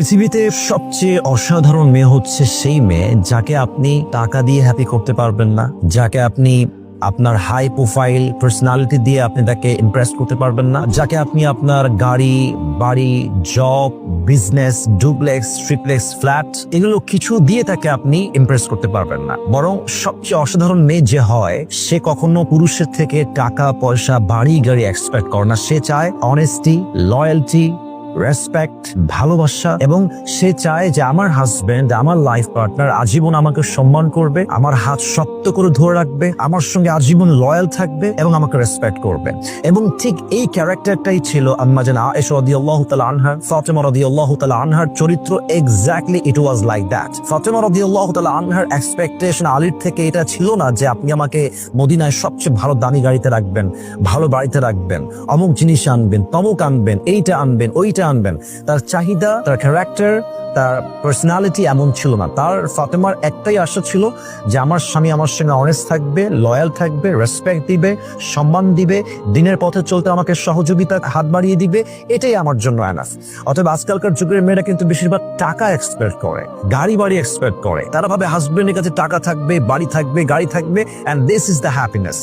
পৃথিবীতে সবচেয়ে অসাধারণ মেয়ে হচ্ছে সেই মেয়ে যাকে আপনি টাকা দিয়ে হ্যাপি করতে পারবেন না, যাকে আপনি আপনার হাই প্রোফাইল পার্সোনালিটি দিয়ে আপনি তাকে ইমপ্রেস করতে পারবেন না, যাকে আপনি আপনার গাড়ি, বাড়ি job business duplex triplex flat এগুলো কিছু দিয়ে তাকে আপনি ইমপ্রেস করতে পারবেন না। বরং সবচেয়ে অসাধারণ মেয়ে যে হয়, সে কখনো পুরুষের থেকে টাকা, পয়সা, বাড়ি, গাড়ি এক্সপেক্ট করে না। সে চায় অনেস্টি লয়্যালটি রেসপেক্ট ভালোবাসা এবং সে চায় যে আমার হাজবেন্ড আমার লাইফ পার্টনার আজীবন আমাকে সম্মান করবে, আমার হাত শক্ত করে ধরে রাখবে, আমার সঙ্গে আজীবন লয়াল থাকবে এবং আমাকে রেসপেক্ট করবে। এবং ঠিক এই ক্যারেক্টারটাই ছিল আম্মা যেন আয়েশা রাদিয়াল্লাহু তাআলা আনহা, ফাতেমা রাদিয়াল্লাহু তাআলা আনহার চরিত্র exactly it was like that Fatima রাদিয়াল্লাহু তাআলা আনহার এক্সপেকটেশন আলীর থেকে এটা ছিল না যে আপনি আমাকে মদিনায় সবচেয়ে ভালো দামি গাড়িতে রাখবেন, ভালো বাড়িতে রাখবেন, অমুক জিনিস আনবেন, তমুক আনবেন, এইটা আনবেন, ওইটা আনবেন। তার চাহিদা, তার ক্যারেক্টার তার পার্সোনালিটি এমন ছিল না। তার ফাতেমার একটাই আশা ছিল যে আমার স্বামী আমার সঙ্গে অনেস্ট থাকবে লয়াল থাকবে রেসপেক্ট দিবে, সম্মান দিবে, দিনের পথে চলতে আমাকে সহযোগিতা হাত বাড়িয়ে দিবে, এটাই আমার জন্য এনাফ অতএব আজকালকার যুগের মেয়েরা কিন্তু বেশিরভাগ টাকা এক্সপেক্ট করে, গাড়ি বাড়ি এক্সপেক্ট করে। তারা ভাবে হাজবেন্ডের কাছে টাকা থাকবে, বাড়ি থাকবে, গাড়ি থাকবে and this is the happiness